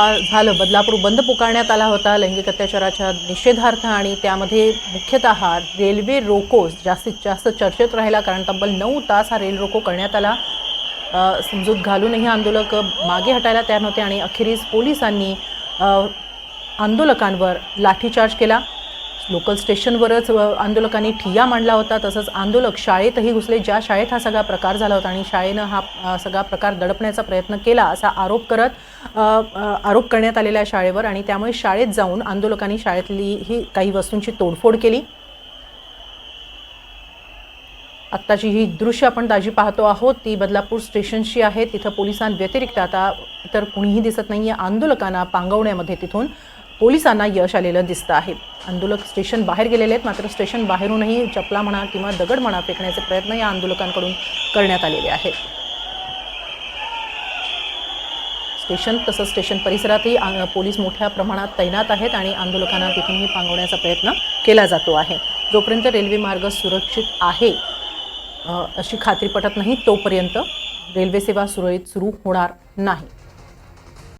झालं. बदलापूर बंद पुकारण्यात आला होता. लैंगिक अत्याचाराच्या निषेधार्थ आणि त्यामध्ये मुख्यतः रेल्वे रोको जास्तीत जास्त चर्चेत राहिला कारण तब्बल नऊ तास हा रेल रोको करण्यात आला. समजूत घालूनही आंदोलक मागे हटायला तयार नव्हते आणि अखेरीस पोलिसांनी आंदोलकांवर लाठीचार्ज केला. लोकल स्टेशनवरच आंदोलकांनी ठिय्या मांडला होता तसंच आंदोलक शाळेतही घुसले. ज्या शाळेत हा सगळा प्रकार झाला होता आणि शाळेनं हा सगळा प्रकार दडपण्याचा प्रयत्न केला असा आरोप करत आरोप करण्यात आलेल्या शाळेवर आणि त्यामुळे शाळेत जाऊन आंदोलकांनी शाळेतली ही काही वस्तूंची तोडफोड केली. आत्ताची ही दृश्य आपण ताजी पाहतो आहोत. ती बदलापूर स्टेशनची आहे. तिथं पोलिसांव्यतिरिक्त आता इतर कुणीही दिसत नाही आहे आंदोलकांना पांगवण्यामध्ये तिथून पोलिसांना यश आलेलं दिसतं आहे. आंदोलक स्टेशन बाहेर गेलेले आहेत मात्र स्टेशन बाहेरूनही चपला म्हणा किंवा दगड म्हणा फेकण्याचे प्रयत्न या आंदोलकांकडून करण्यात आलेले आहेत. स्टेशन तसंच स्टेशन परिसरातही पोलीस मोठ्या प्रमाणात तैनात आहेत आणि आंदोलकांना तिथूनही पांगवण्याचा प्रयत्न केला जातो आहे. जोपर्यंत रेल्वे मार्ग सुरक्षित आहे अशी खात्री पटत नाही तोपर्यंत रेल्वे सेवा सुरळीत सुरू होणार नाही.